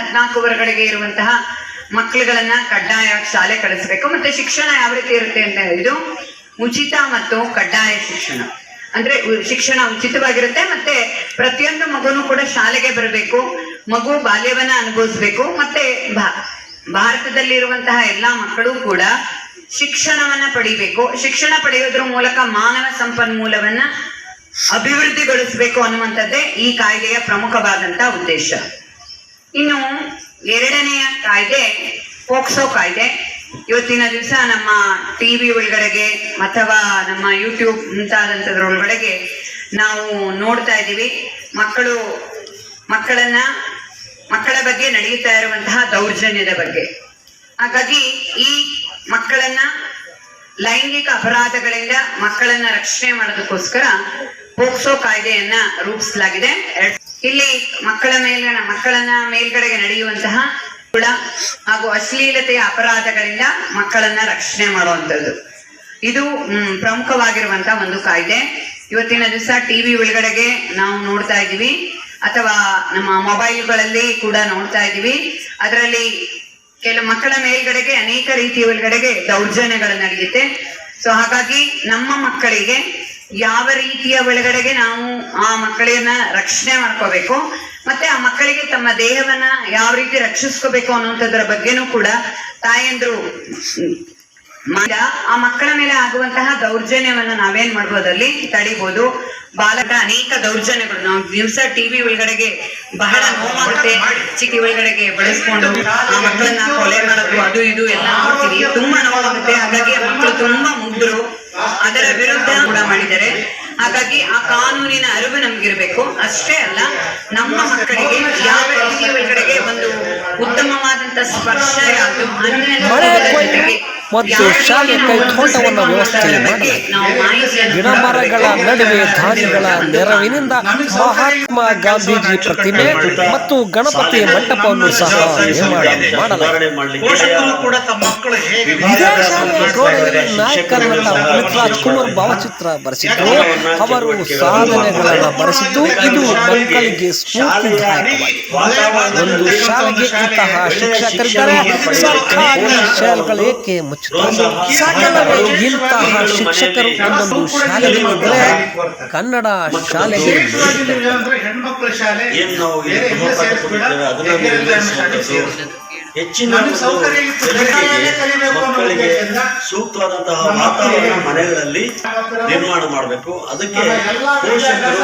ಹದಿನಾಲ್ಕು ವರ್ಗಗಳಿಗೆ ಇರುವಂತಹ ಮಕ್ಕಳುಗಳನ್ನ ಕಡ್ಡಾಯವಾಗಿ ಶಾಲೆ ಕಳಿಸ್ಬೇಕು. ಮತ್ತೆ ಶಿಕ್ಷಣ ಯಾವ ರೀತಿ ಇರುತ್ತೆ ಅಂತ ಹೇಳಿದ್ರು ಉಚಿತ ಮತ್ತು ಕಡ್ಡಾಯ ಶಿಕ್ಷಣ. ಅಂದ್ರೆ ಶಿಕ್ಷಣ ಉಚಿತವಾಗಿರುತ್ತೆ ಮತ್ತೆ ಪ್ರತಿಯೊಂದು ಮಗುನು ಕೂಡ ಶಾಲೆಗೆ ಬರಬೇಕು. ಮಗು ಬಾಲ್ಯವನ್ನ ಅನುಭವಿಸ್ಬೇಕು. ಮತ್ತೆ ಭಾರತದಲ್ಲಿ ಭಾರತದಲ್ಲಿರುವಂತಹ ಎಲ್ಲಾ ಮಕ್ಕಳು ಕೂಡ ಶಿಕ್ಷಣವನ್ನ ಪಡಿಬೇಕು. ಶಿಕ್ಷಣ ಪಡೆಯೋದ್ರ ಮೂಲಕ ಮಾನವ ಸಂಪನ್ಮೂಲವನ್ನ ಅಭಿವೃದ್ಧಿಗೊಳಿಸಬೇಕು ಅನ್ನುವಂಥದ್ದೇ ಈ ಕಾಯ್ದೆಯ ಪ್ರಮುಖವಾದಂತಹ ಉದ್ದೇಶ. ಇನ್ನು ಎರಡನೆಯ ಕಾಯ್ದೆ, ಪೋಕ್ಸೋ ಕಾಯ್ದೆ. ಇವತ್ತಿನ ದಿವಸ ನಮ್ಮ ಟಿ ವಿ ಒಳಗಡೆಗೆ ಅಥವಾ ನಮ್ಮ ಯೂಟ್ಯೂಬ್ ಮುಂತಾದಂಥದ್ರ ಒಳಗಡೆಗೆ ನಾವು ನೋಡ್ತಾ ಇದ್ದೀವಿ. ಮಕ್ಕಳು, ಮಕ್ಕಳನ್ನ, ಮಕ್ಕಳ ಬಗ್ಗೆ ನಡೆಯುತ್ತಾ ಇರುವಂತಹ ದೌರ್ಜನ್ಯದ ಬಗ್ಗೆ. ಹಾಗಾಗಿ ಈ ಮಕ್ಕಳನ್ನ ಲೈಂಗಿಕ ಅಪರಾಧಗಳಿಂದ ಮಕ್ಕಳನ್ನ ರಕ್ಷಣೆ ಮಾಡೋದಕ್ಕೋಸ್ಕರ ಪೋಕ್ಸೋ ಕಾಯ್ದೆಯನ್ನ ರೂಪಿಸಲಾಗಿದೆ. ಇಲ್ಲಿ ಮಕ್ಕಳ ಮೇಲೆ ಮಕ್ಕಳನ್ನ ಮೇಲ್ಗಡೆಗೆ ನಡೆಯುವಂತಹ ಹುಳ ಹಾಗೂ ಅಶ್ಲೀಲತೆಯ ಅಪರಾಧಗಳಿಂದ ಮಕ್ಕಳನ್ನ ರಕ್ಷಣೆ ಮಾಡುವಂಥದ್ದು. ಇದು ಪ್ರಮುಖವಾಗಿರುವಂತ ಪ್ರಮುಖವಾಗಿರುವಂತಹ ಒಂದು ಕಾಯ್ದೆ. ಇವತ್ತಿನ ದಿವಸ ಟಿವಿ ಒಳಗಡೆಗೆ ನಾವು ನೋಡ್ತಾ ಇದ್ದೀವಿ. ಅಥವಾ ನಮ್ಮ ಮೊಬೈಲ್ಗಳಲ್ಲಿ ಕೂಡ ನೋಡ್ತಾ ಇದ್ದೀವಿ. ಅದರಲ್ಲಿ ಕೆಲವು ಮಕ್ಕಳ ಮೇಲ್ಗಡೆಗೆ ಅನೇಕ ರೀತಿಯ ಒಳಗಡೆಗೆ ದೌರ್ಜನ್ಯಗಳು ನಡೆಯುತ್ತೆ. ಸೊ ಹಾಗಾಗಿ ನಮ್ಮ ಮಕ್ಕಳಿಗೆ ಯಾವ ರೀತಿಯ ಒಳಗಡೆಗೆ ನಾವು ಆ ಮಕ್ಕಳನ್ನ ರಕ್ಷಣೆ ಮಾಡ್ಕೋಬೇಕು, ಮತ್ತೆ ಆ ಮಕ್ಕಳಿಗೆ ತಮ್ಮ ದೇಹವನ್ನ ಯಾವ ರೀತಿ ರಕ್ಷಿಸ್ಕೋಬೇಕು ಅನ್ನುವಂಥದ್ರ ಬಗ್ಗೆನೂ ಕೂಡ ತಾಯಂದ್ರು ಆ ಮಕ್ಕಳ ಮೇಲೆ ಆಗುವಂತಹ ದೌರ್ಜನ್ಯವನ್ನ ನಾವೇನ್ ಮಾಡ್ಬೋದಲ್ಲಿ ತಡಿಬಹುದು ಬಾಲಕ ಅನೇಕ ದೌರ್ಜನ್ಯಗಳು. ನಾವು ದಿವಸ ಟಿವಿ ಒಳಗಡೆಗೆ ಬಹಳ ನೋವಾಗುತ್ತೆ ಚಿಕ್ಕಿ ಒಳಗಡೆಗೆ ಬಳಸ್ಕೊಂಡು ಆ ಮಕ್ಕಳನ್ನ ಕೊಲೆ ಮಾಡೋದು, ಅದು ಇದು ಎಲ್ಲ ನೋಡ್ತೀವಿ ತುಂಬಾ ನೋವಾಗುತ್ತೆ. ಹಾಗಾಗಿ ಮಕ್ಕಳು ತುಂಬಾ ಮುಗ್ಧರು ಅದರ ವಿರುದ್ಧ ಕೂಡ ಮಾಡಿದ್ದಾರೆ. ಹಾಗಾಗಿ ಆ ಕಾನೂನಿನ ಅರಿವು ನಮ್ಗಿರ್ಬೇಕು. ಅಷ್ಟೇ ಅಲ್ಲ ನಮ್ಮ ಮಕ್ಕಳಿಗೆ ಯಾವ ರೀತಿಯ ಕಡೆಗೆ ಒಂದು ಉತ್ತಮವಾದಂತ ಸ್ಪರ್ಶ ಯಾವುದು ಮತ್ತು ಶಾಲೆ ಕೈತೋಟವನ್ನು ವ್ಯವಸ್ಥೆ ಮಾಡಿ ಗಿಡ ಮರಗಳ ನಡುವೆ ಧಾನ್ಯಗಳ ನೆರವಿನಿಂದ ಮಹಾತ್ಮ ಗಾಂಧೀಜಿ ಪ್ರತಿಮೆ ಮತ್ತು ಗಣಪತಿ ಮಂಟಪವನ್ನು ಸಹ ಪುನೀತ್ ರಾಜ್ಕುಮಾರ್ ಭಾವಚಿತ್ರ ಬರೆಸಿದ್ದು ಅವರು ಸಾಧನೆಗಳನ್ನು ಬರೆಸಿದ್ದು ಇದು ಮಕ್ಕಳಿಗೆ ಸ್ಫೂರ್ತಿದಾಯಕವಾಗಿದೆ. ಒಂದು ಶಾಲೆಗೆ ಇಂತಹ ಶಿಕ್ಷಕರಿದ್ದರೆ. ಸರ್ಕಾರಿ ಶಾಲೆಗಳೇಕೆ ಇಂತಹ ಶಿಕ್ಷಕರು ಒಂದೊಂದು ಶಾಲೆಗಳಿದ್ದರೆ ಕನ್ನಡ ಶಾಲೆಗೆ ಹೆಣ್ಮಕ್ಳ ಶಾಲೆ. ಹೆಚ್ಚಿನ ಮಕ್ಕಳಿಗೆ ಸೂಕ್ತವಾದಂತಹ ವಾತಾವರಣ ಮನೆಗಳಲ್ಲಿ ನಿರ್ಮಾಣ ಮಾಡಬೇಕು ಅದಕ್ಕೆ ಪೋಷಕರು